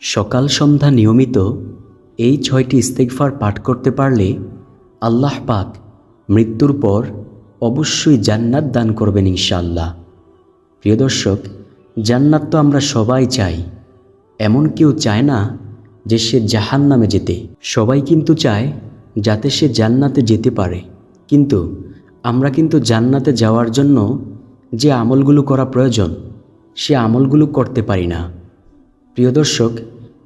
সকাল সন্ধ্যা নিয়মিত এই ছয়টি ইস্তেগফার পাঠ করতে পারলে আল্লাহ পাক মৃত্যুর পর অবশ্যই জান্নাত দান করবেন ইনশাআল্লাহ। প্রিয় দর্শক, জান্নাত তো আমরা সবাই চাই। এমন কেউ চায় না যে সে জাহান নামে যেতে। সবাই কিন্তু চায় যাতে সে জান্নাতে যেতে পারে। কিন্তু আমরা কিন্তু জান্নাতে যাওয়ার জন্য যে আমলগুলো করা প্রয়োজন, সে আমলগুলো করতে পারি না। প্রিয় দর্শক,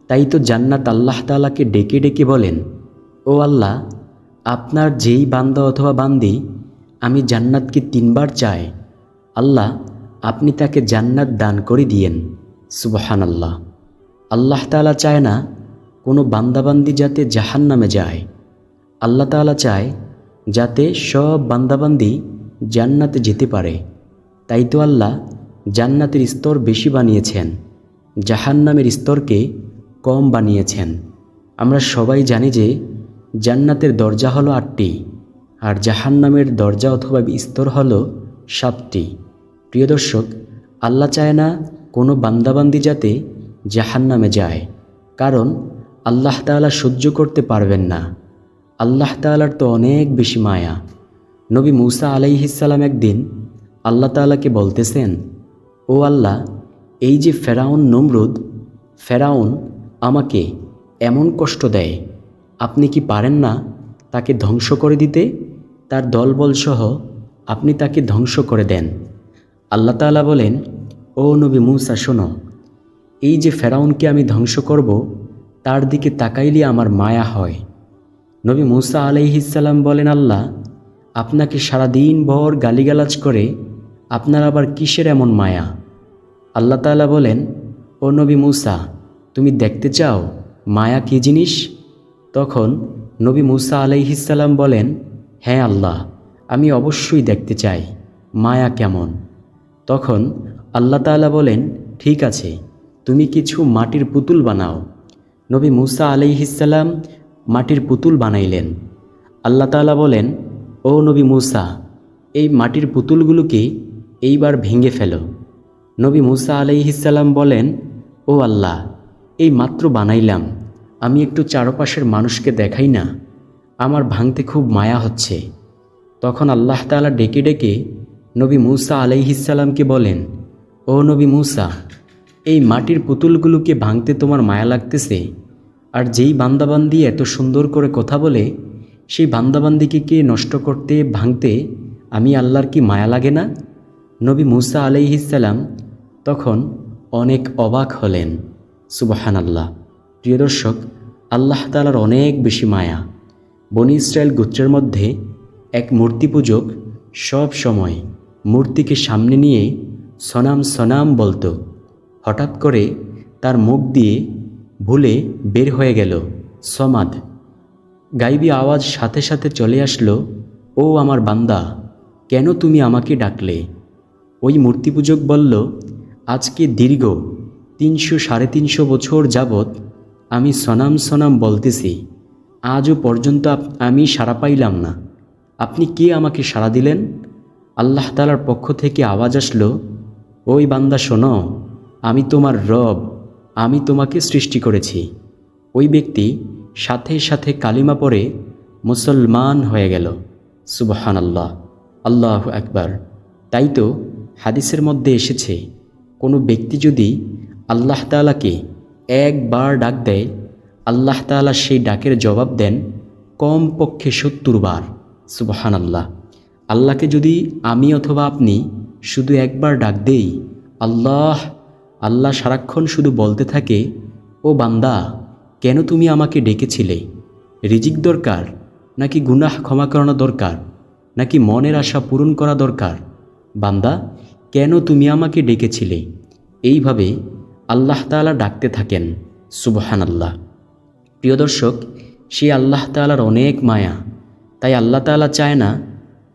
তাই তো জান্নাত আল্লাহ তালাকে ডেকে ডেকে বলেন, ও আল্লাহ, আপনার যেই বান্দা অথবা বান্দি আমি জান্নাতকে তিনবার চাই, আল্লাহ, আপনি তাকে জান্নাত দান করে দিয়েন। সুবহান আল্লাহ আল্লাহ তালা চায় না কোনো বান্দাবান্দি যাতে জাহান নামে যায়। আল্লাহ তালা চায় যাতে সব বান্দাবান্দি জান্নাতে যেতে পারে। তাই তো আল্লাহ জান্নাতের স্তর বেশি বানিয়েছেন। জাহান্নামের স্তরকে কম বানিয়েছেন। আমরা সবাই জানি যে জান্নাতের দরজা হলো আটটি, আর জাহান্নামের দরজা অথবা স্তর হলো সাতটি। প্রিয় দর্শক, আল্লাহ চায় না কোনো বান্দাবান্দি যাতে জাহান্নামে যায়, কারণ আল্লাহ তাআলা সহ্য করতে পারবেন না। আল্লাহ তাআলার তো অনেক বেশি মায়া। নবী মুসা আলাইহিসাল্লাম একদিন আল্লাহ তাআলাকে বলতেছেন, ও আল্লাহ এই যে ফেরাউন নমরুদ, ফেরাউন আমাকে এমন কষ্ট দেয়, আপনি কি পারেন না তাকে ধ্বংস করে দিতে? তার দলবলসহ আপনি তাকে ধ্বংস করে দেন। আল্লাহ তাআলা বলেন, ও নবী মুসা, শোনো, এই যে ফেরাউনকে আমি ধ্বংস করব, তার দিকে তাকাইলে আমার মায়া হয়। নবী মুসা আলাইহিসাল্লাম বলেন, আল্লাহ, আপনাকে সারাদিন ভর গালিগালাজ করে আপনার আবার কিসের এমন মায়া? আল্লাহ তাআলা বলেন, ও নবী মুসা, তুমি দেখতে চাও মায়া কী জিনিস? তখন নবী মুসা আলাইহিসাল্লাম বলেন হ্যাঁ আল্লাহ, আমি অবশ্যই দেখতে চাই মায়া কেমন? তখন আল্লাহ তাআলা বলেন, ঠিক আছে, তুমি কিছু মাটির পুতুল বানাও। নবী মুসা আলাইহিসাল্লাম মাটির পুতুল বানাইলেন। আল্লাহ তাআলা বলেন, ও নবী মুসা, এই মাটির পুতুলগুলোকে এইবার ভেঙে ফেলো। নবী মুসা আলাইহিসাল্লাম বলেন, ও আল্লাহ, এই মাত্র বানাইলাম। আমি একটু চারপাশের মানুষকে দেখাই না। আমার ভাঙতে খুব মায়া হচ্ছে। তখন আল্লাহ তাআলা ডেকে ডেকে নবী মুসা আলাইহিসাল্লামকে বলেন, ও নবী মুসা, এই মাটির পুতুলগুলোকে ভাঙতে তোমার মায়া লাগতেছে। আর যেই বান্দাবান্দি এত সুন্দর করে কথা বলে, সেই বান্দাবান্দিকে কে নষ্ট করতে, ভাঙতে আমি আল্লাহর কি মায়া লাগে না? নবী মুসা আলাইহিসাল্লাম তখন অনেক অবাক হলেন। সুবাহান আল্লাহ প্রিয় দর্শক, আল্লাহ তালার অনেক বেশি মায়া। বনি ইসরায়েল গোত্রের মধ্যে এক মূর্তি পূজক সব সময় মূর্তিকে সামনে নিয়ে সনাম সনাম বলতো। হঠাৎ করে তার মুখ দিয়ে ভুলে বের হয়ে গেল সমাদ। গাইবি আওয়াজ সাথে সাথে চলে আসলো, ও আমার বান্দা, কেন তুমি আমাকে ডাকলে? ওই মূর্তি পূজক বলল আজকে দীর্ঘ তিনশো সাড়ে তিনশো বছর যাবৎ আমি সনাম সনাম বলতেছি, আজও পর্যন্ত আমি সাড়া পাইলাম না। আপনি কে আমাকে সাড়া দিলেন? আল্লাহ তালার পক্ষ থেকে আওয়াজ আসলো, ওই বান্দা শোনো, আমি তোমার রব, আমি তোমাকে সৃষ্টি করেছি। ওই ব্যক্তি সাথে সাথে কালিমা পরে মুসলমান হয়ে গেল। সুবহান আল্লাহ আল্লাহ একবার তাই তো হাদিসের মধ্যে এসেছে কোনো ব্যক্তি যদি আল্লাহ তাআলাকে একবার ডাক দেয়, আল্লাহ তাআলা সেই ডাকের জবাব দেন, কমপক্ষে সত্তর বার। সুবহান আল্লাহ আল্লাহকে যদি আমি অথবা আপনি শুধু একবার ডাক দেই, আল্লাহ আল্লাহ সারাক্ষণ শুধু বলতে থাকে, ও বান্দা, কেন তুমি আমাকে ডেকেছিলে? রিজিক দরকার? নাকি গুনাহ ক্ষমা করানো দরকার? নাকি মনের আশা পূরণ করা দরকার? বান্দা কেন তুমি আমাকে ডেকেছিলে? এইভাবে আল্লাহ তাআলা ডাকতে থাকেন সুবহান আল্লাহ প্রিয় দর্শক, সে আল্লাহ তাআলার অনেক মায়া। তাই আল্লাহ তাআলা চায় না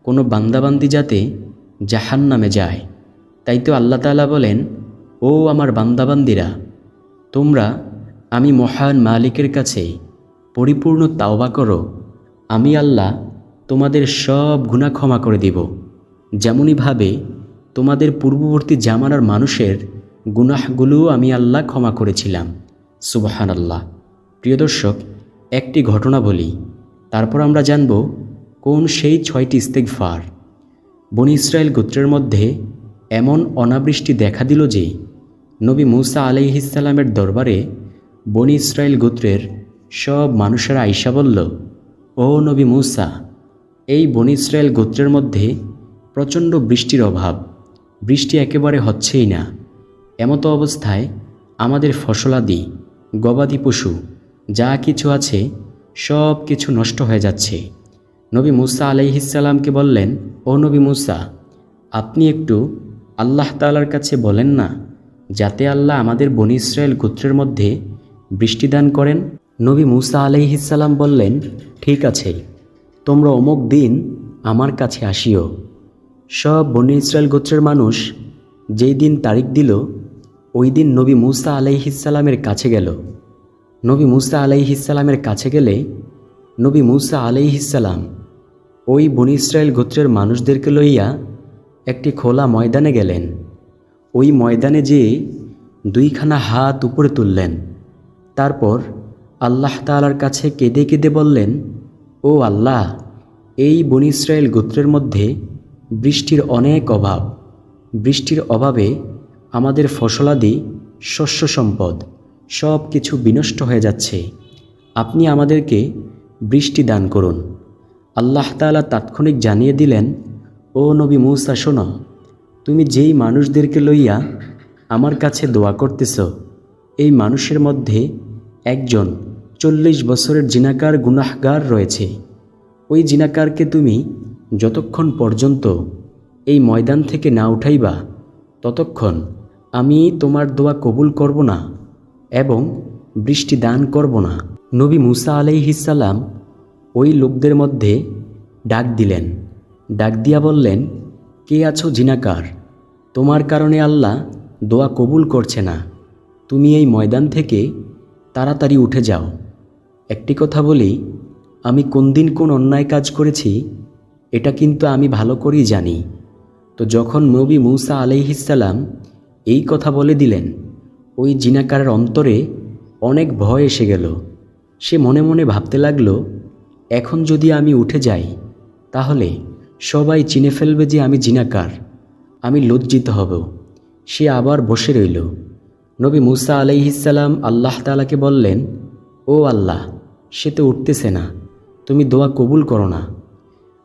কোনো বান্দাবান্দি যাতে জাহান নামে যায়। তাই তো আল্লাহ তাআলা বলেন, ও আমার বান্দাবান্দিরা, তোমরা আমি মহান মালিকের কাছে পরিপূর্ণ তাওবা করো। আমি আল্লাহ তোমাদের সব গুনাহ ক্ষমা করে দিব। যেমনইভাবে তোমাদের পূর্ববর্তী জামানার মানুষের গুনাহগুলোও আমি আল্লাহ ক্ষমা করেছিলাম। সুবাহান আল্লাহ প্রিয় দর্শক, একটি ঘটনা বলি। তারপর আমরা জানব কোন সেই ছয়টি ইস্তেকফার বনি ইসরায়েল গোত্রের মধ্যে এমন অনাবৃষ্টি দেখা দিল যে, নবী মুসা আলাইহিসাল্লামের দরবারে বনি ইসরায়েল গোত্রের সব মানুষেরা আইসা বলল, ও নবী মুসা, এই বনি ইসরায়েল গোত্রের মধ্যে প্রচণ্ড বৃষ্টির অভাব। বৃষ্টি একেবারে হচ্ছেই না। এমতো অবস্থায় আমাদের ফসলাদি, গবাদি পশু, যা কিছু আছে, সব কিছু নষ্ট হয়ে যাচ্ছে। নবী মুসা আলাইহিসাল্লামকে বললেন, ও নবী মুসা, আপনি একটু আল্লাহ তালার কাছে বলেন না, যাতে আল্লাহ আমাদের বনি ইসরায়েল গোত্রের মধ্যে বৃষ্টিদান করেন? নবী মুসা আলাইহিসাল্লাম বললেন, ঠিক আছে, তোমরা অমুক দিন আমার কাছে আসিও। সব বনি ইসরায়েল গোত্রের মানুষ যেই দিন তারিখ দিল, ওই দিন নবী মুসা আলাইহিসাল্লামের কাছে গেল। নবী মুসা আলাইহিসাল্লামের কাছে গেলে নবী মুসা আলাইহিসাল্লাম ওই বনি ইসরায়েল গোত্রের মানুষদেরকে লইয়া একটি খোলা ময়দানে গেলেন। ওই ময়দানে যেয়ে দুইখানা হাত উপরে তুললেন। তারপর আল্লাহ তালার কাছে কেঁদে কেঁদে বললেন, ও আল্লাহ, এই বনি ইসরায়েল গোত্রের মধ্যে বৃষ্টির অনেক অভাব। বৃষ্টির অভাবে আমাদের ফসলাদি শস্য সম্পদ সব কিছু বিনষ্ট হয়ে যাচ্ছে। আপনি আমাদেরকে বৃষ্টি দান করুন। আল্লাহ তাআলা তাৎক্ষণিক জানিয়ে দিলেন, ও নবী মৌসা, শোনো, তুমি যেই মানুষদেরকে লইয়া আমার কাছে দোয়া করতেছ, এই মানুষের মধ্যে একজন চল্লিশ বছরের জিনাকার গুনাহগার রয়েছে। ওই জিনাকারকে তুমি যতক্ষণ পর্যন্ত এই ময়দান থেকে না উঠাইবা, ততক্ষণ আমি তোমার দোয়া কবুল করব না এবং বৃষ্টি দান করব না। নবী মুসা আলাইহিসাল্লাম ওই লোকদের মধ্যে ডাক দিলেন। ডাক দিয়া বললেন, কে আছো জিনাকার? তোমার কারণে আল্লাহ দোয়া কবুল করছে না। তুমি এই ময়দান থেকে তাড়াতাড়ি উঠে যাও। একটি কথা বলি, আমি কোন দিন কোন অন্যায় কাজ করেছি এটা কিন্তু আমি ভালো করেই জানি। তো যখন নবী মৌসা আলাইহিসাল্লাম এই কথা বলে দিলেন, ওই জিনাকারের অন্তরে অনেক ভয় এসে গেল। সে মনে মনে ভাবতে লাগল, এখন যদি আমি উঠে যাই, তাহলে সবাই চিনে ফেলবে যে আমি জিনাকার, আমি লজ্জিত হব। সে আবার বসে রইল। নবী মুসা আলাইহিসাল্লাম আল্লাহ তালাকে বললেন, ও আল্লাহ, সে তো উঠতেছে না। তুমি দোয়া কবুল করো না।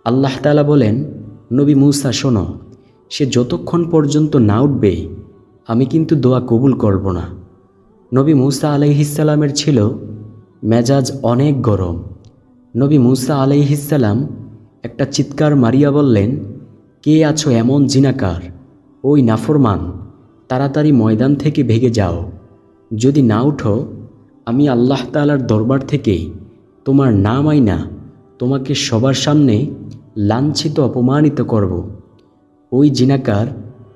আল্লাহ তালা বলেন, নবী মুসা, শোনো, সে যতক্ষণ পর্যন্ত না উঠবে, আমি কিন্তু দোয়া কবুল করব না। নবী মুসা আলাইহিসাল্লামের ছিল মেজাজ অনেক গরম। নবী মুসা আলাইহিসাল্লাম একটা চিৎকার মারিয়া বললেন, কে আছো এমন জিনাকার? ওই নাফরমান, তাড়াতাড়ি ময়দান থেকে ভেগে যাও। যদি না উঠো, আমি আল্লাহ তালার দরবার থেকে তোমার নাম আইনা, তোমাকে সবার সামনে লাঞ্ছিত, অপমানিত করব। ওই জিনাকার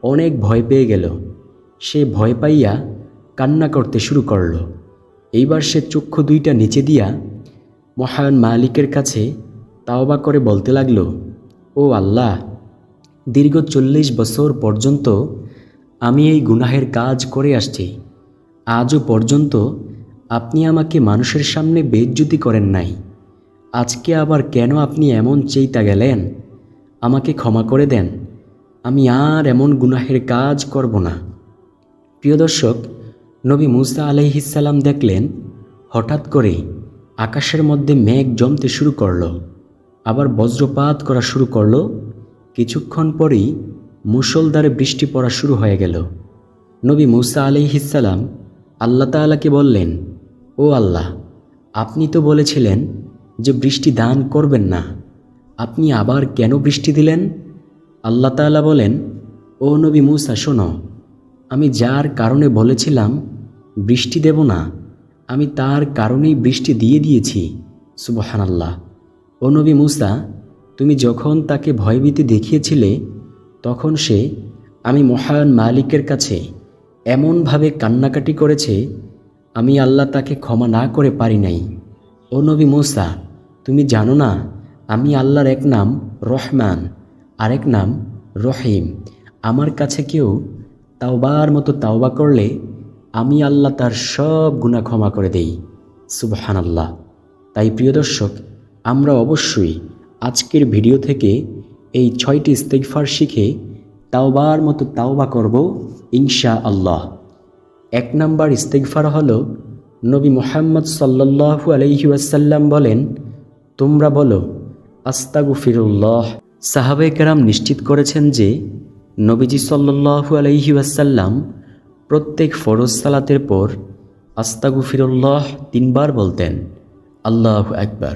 অনেক ভয় পেয়ে গেল। সে ভয় পাইয়া কান্না করতে শুরু করল। এইবার সে চক্ষু দুইটা নিচে দিয়া মহান মালিকের কাছে তাওবা করে বলতে লাগল, ও আল্লাহ, দীর্ঘ চল্লিশ বছর পর্যন্ত আমি এই গুনাহের কাজ করে আসছি। আজও পর্যন্ত আপনি আমাকে মানুষের সামনে বেজ্জুতি করেন নাই। আজকে আবার কেন আপনি এমন চেইতা গেলেন? আমাকে ক্ষমা করে দেন। আমি আর এমন গুনাহের কাজ করব না। প্রিয় দর্শক, নবী মুসা আলাইহিসাল্লাম দেখলেন, হঠাৎ করে আকাশের মধ্যে মেঘ জমতে শুরু করল, আবার বজ্রপাত করা শুরু করল। কিছুক্ষণ পরেই মুষলধারে বৃষ্টি পড়া শুরু হয়ে গেল। নবী মুসা আলাইহিসাল্লাম আল্লাহ তাআলাকে বললেন, ও আল্লাহ, আপনি তো বলেছিলেন যে বৃষ্টি দান করবেন না। আপনি আবার কেন বৃষ্টি দিলেন? আল্লাহ তাআলা বলেন, ও নবী মুসা, শোনো, আমি যার কারণে বলেছিলাম, বৃষ্টি দেব না, আমি তার কারণেই বৃষ্টি দিয়ে দিয়েছি। সুবহান আল্লাহ ও নবী মুসা, তুমি যখন তাকে ভয়ভীতি দেখিয়েছিলে, তখন সে আমি মহায়ন মালিকের কাছে এমনভাবে কান্নাকাটি করেছে, আমি আল্লাহ তাকে ক্ষমা না করে পারি নাই। ও নবী মুসা তুমি জানো না, আমি আল্লাহর এক নাম রহমান, আরেক নাম রহিম। আমার কাছে কেউ তাওবার মতো তাওবা করলে আমি আল্লাহ তার সব গুণা ক্ষমা করে দেই। সুবহান আল্লাহ তাই প্রিয় দর্শক, আমরা অবশ্যই আজকের ভিডিও থেকে এই ছয়টি ইস্তেগফার শিখে তাওবার মতো তাওবা করব ইনশা আল্লাহ এক নাম্বার ইস্তেকফার হল, নবী মোহাম্মদ সাল্লাল্লাহু আলাইহি ওয়াসাল্লাম বলেন তোমরা বলো, আস্তাগফিরুল্লাহ। সাহাবে কেরাম নিশ্চিত করেছেন যে, নবীজি সাল্লাল্লাহু আলাইহি ওয়াসাল্লাম প্রত্যেক ফরজ সালাতের পর আস্তাগফিরুল্লাহ তিনবার বলতেন, আল্লাহ একবার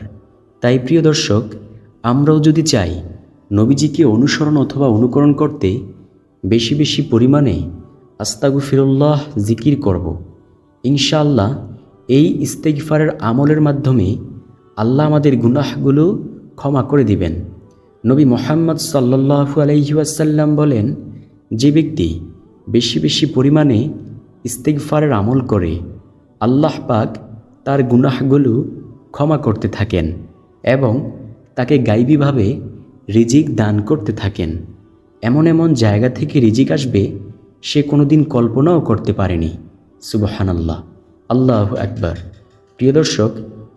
তাই প্রিয় দর্শক, আমরাও যদি চাই নবীজিকে অনুসরণ অথবা অনুকরণ করতে, বেশি বেশি পরিমাণে আস্তাগফিরুল্লাহ জিকির করব। ইনশাআল্লাহ এই ইস্তেগফারের আমলের মাধ্যমে আল্লাহ আমাদের গুনাহগুলো ক্ষমা করে দিবেন। নবী মোহাম্মদ সাল্লাল্লাহু আলাইহি ওয়াসাল্লাম বলেন, যে ব্যক্তি বেশি বেশি পরিমাণে ইস্তেকফারের আমল করে, আল্লাহ পাক তার গুনাহগুলো ক্ষমা করতে থাকেন এবং তাকে গাইবীভাবে রিজিক দান করতে থাকেন। এমন এমন জায়গা থেকে রিজিক আসবে, সে কোনোদিন কল্পনাও করতে পারেনি। সুবহানাল্লাহ। আল্লাহ একবার প্রিয় দর্শক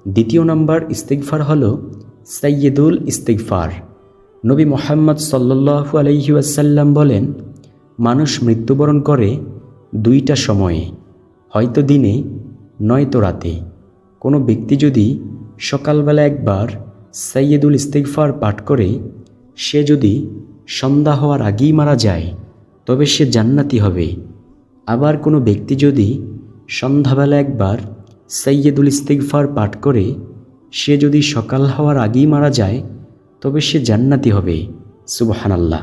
দ্বিতীয় নম্বর ইস্তেগফার হল সৈয়দুল ইস্তেগফার। নবী মোহাম্মদ সাল্লাল্লাহু আলাইহি ওয়াসাল্লাম বলেন, মানুষ মৃত্যুবরণ করে দুইটা সময়ে, হয়তো দিনে, নয়তো রাতে। কোনো ব্যক্তি যদি সকালবেলা একবার সৈয়দুল ইস্তেগফার পাঠ করে, সে যদি সন্ধ্যা হওয়ার আগেই মারা যায়, তবে সে জান্নাতি হবে। আবার কোনো ব্যক্তি যদি সন্ধ্যাবেলা একবার সৈয়দুল ইস্তিকফার পাঠ করে, সে যদি সকাল হওয়ার আগেই মারা যায়, তবে সে জান্নাতি হবে। সুবহানাল্লাহ।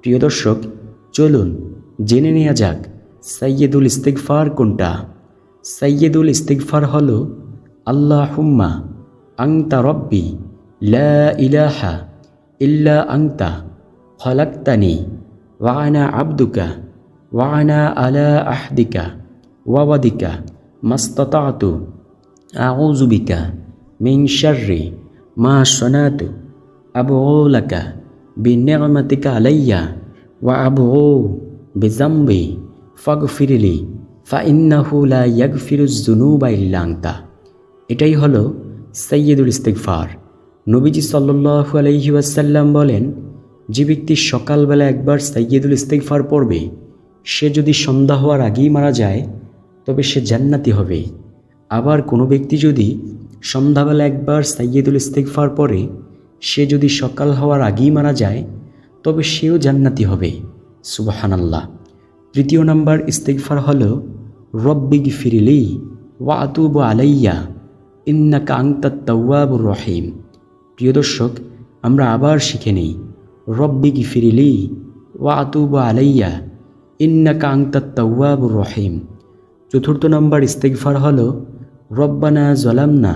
প্রিয় দর্শক, চলুন জেনে নেওয়া যাক সৈয়দুল ইস্তিকফার কোনটা। সৈয়দুল ইস্তিকফার হল আল্লাহ হুম্মা আংতা রব্বি লা ইলাহা ইল্লা আংতা খলাক্তানি ওয়ানা আব্দুকা ওয়ানা আলা আহদিকা ওয়াবাদিকা মাস্তাতু আউজুবিকা শাররি মা সনাতু আবুলাকা বিনিয়মাতিকা আলাইয়া ওয়া আবু বিজাম্বি ফাগফিরলি ফা ইন্নাহু লা ইয়াগফিরুজ জুনুবা ইল্লা আনতা। এটাই হলো সৈয়দুল ইস্তেগফার। নবীজি সাল্লাল্লাহু আলাইহি ওয়াসাল্লাম বলেন, যে ব্যক্তি সকালবেলা একবার সৈয়দুল ইস্তেগফার পড়বে, সে যদি সন্ধ্যা হওয়ার আগেই মারা যায় তবে সে জান্নাতি হবে। আবার কোনো ব্যক্তি যদি সন্ধ্যাবেলা একবার সাইয়েদুল ইস্তেগফার পরে সে যদি সকাল হওয়ার আগেই মারা যায়, তবে সেও জান্নাতি হবে। সুবাহানাল্লাহ। তৃতীয় নাম্বার ইস্তেগফার হল রব্বিগ ফিরিলি ওয়া আতুব আলাইয়া, ইন্নাকা আংতা তওয়াবুর রহিম। প্রিয় দর্শক, আমরা আবার শিখে নিই রব্বিগ ফিরিলি ওয়া আতুব আলাইয়া, ইন্নাকা আংতা তওয়াবুর রহিম। চতুর্থ নম্বর ইস্তেগফার হল, রব্বানা জলামনা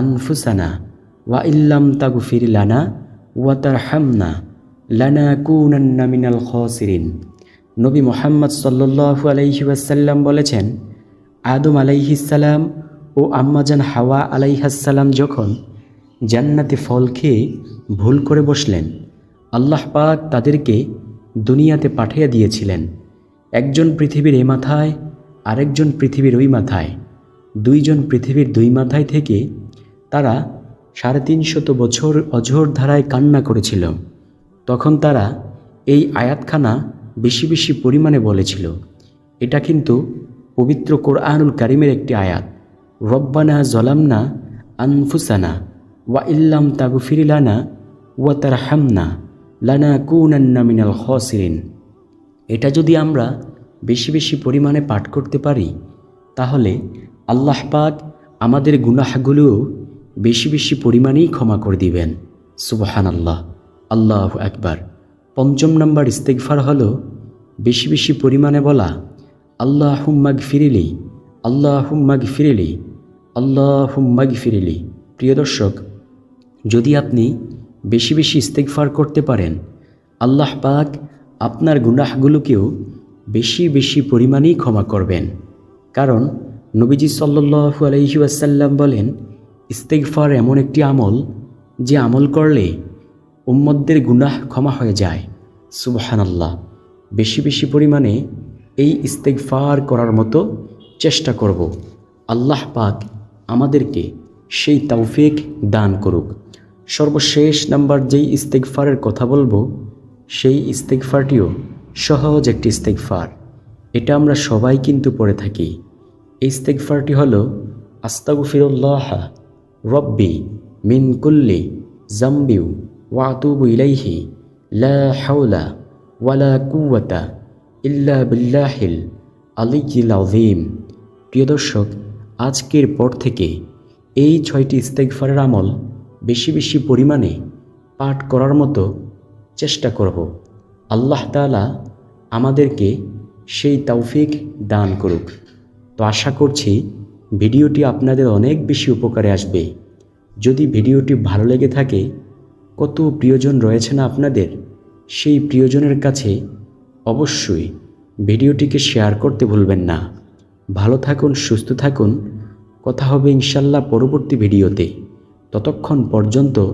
আনফুসানা ওয়া ইল্লাম তাগফির লানা ওয়া তারহামনা লানা কুনান্না মিনাল খসিরিন। নবী মোহাম্মদ সাল্লাল্লাহু আলাইহি ওয়াসাল্লাম বলেছেন, আদম আলাইহিসাল্লাম ও আম্মাজান হাওয়া আলাইহাসাল্লাম যখন জান্নাতে ফল খেয়ে ভুল করে বসলেন, আল্লাহ পাক তাদেরকে দুনিয়াতে পাঠিয়ে দিয়েছিলেন। একজন পৃথিবীর এ মাথায় আরেকজন পৃথিবীর ওই মাথায়, দুইজন পৃথিবীর দুই মাথায় থেকে তারা সাড়ে তিনশত বছর অঝোর ধারায় কান্না করেছিল। তখন তারা এই আয়াতখানা বেশি বেশি পরিমাণে বলেছিল। এটা কিন্তু পবিত্র কোরআনুল কারিমের একটি আয়াত। রব্বানা জলামনা আনফুসানা ওয়া ইল্লাম তাগুফিরিলানা ওয়া তার হামনা লানা কুনান্না মিনাল খসিরিন। এটা যদি আমরা বেশি বেশি পরিমাণে পাঠ করতে পারি? তাহলে আল্লাহ পাক আমাদের গুনাহগুলোও বেশি বেশি পরিমাণেই ক্ষমা করে দিবেন। সুবহান আল্লাহ আল্লাহ একবার পঞ্চম নম্বর ইস্তেগফার হলো বেশি বেশি পরিমাণে বলা আল্লাহ হুম্মাগ ফিরিলি আল্লাহ হুম্মাগ ফিরিলি আল্লাহ হুম্মাগ ফিরিলি প্রিয় দর্শক, যদি আপনি বেশি বেশি ইস্তেগফার করতে পারেন, আল্লাহ পাক আপনার গুনাহগুলোকেও বেশি বেশি পরিমাণেই ক্ষমা করবেন। কারণ নবীজি সাল্লু আলহি আসাল্লাম বলেন, ইস্তেগফার এমন একটি আমল যে আমল করলে উম্মদদের গুনাহ ক্ষমা হয়ে যায়। সুবহানাল্লাহ। বেশি বেশি পরিমাণে এই ইস্তেগফার করার মতো চেষ্টা করব। আল্লাহ পাক আমাদেরকে সেই তৌফিক দান করুক। সর্বশেষ নাম্বার যেই ইস্তেকফারের কথা বলব, সেই ইস্তেকফারটিও সহজ একটি ইস্তেকফার এটা আমরা সবাই কিন্তু পড়ে থাকি। এই ইস্তেকফারটি হল, আস্তাগফিরুল্লাহ, রব্বি, মিন কুল্লি জাম্বিউ ওয়াতুবু ইলাইহি, লা হাওলা ওয়ালা কুওয়াতা ইল্লা বিল্লাহিল আলিয়িল আযীম। প্রিয় দর্শক, আজকের পর থেকে এই ছয়টি ইস্তেগফারের আমল বেশি বেশি পরিমাণে পাঠ করার মতো চেষ্টা করব। আল্লাহ তাআলা আমাদেরকে সেই তৌফিক দান করুক। তো আশা করছি ভিডিওটি আপনাদের অনেক বেশি উপকারে আসবে। যদি ভিডিওটি ভালো লেগে থাকে, কত প্রিয়জন রয়েছে না আপনাদের, সেই প্রিয়জনের কাছে অবশ্যই ভিডিওটিকে শেয়ার করতে ভুলবেন না। ভালো থাকুন, সুস্থ থাকুন। কথা হবে ইনশাল্লাহ পরবর্তী ভিডিওতে। ততক্ষণ পর্যন্ত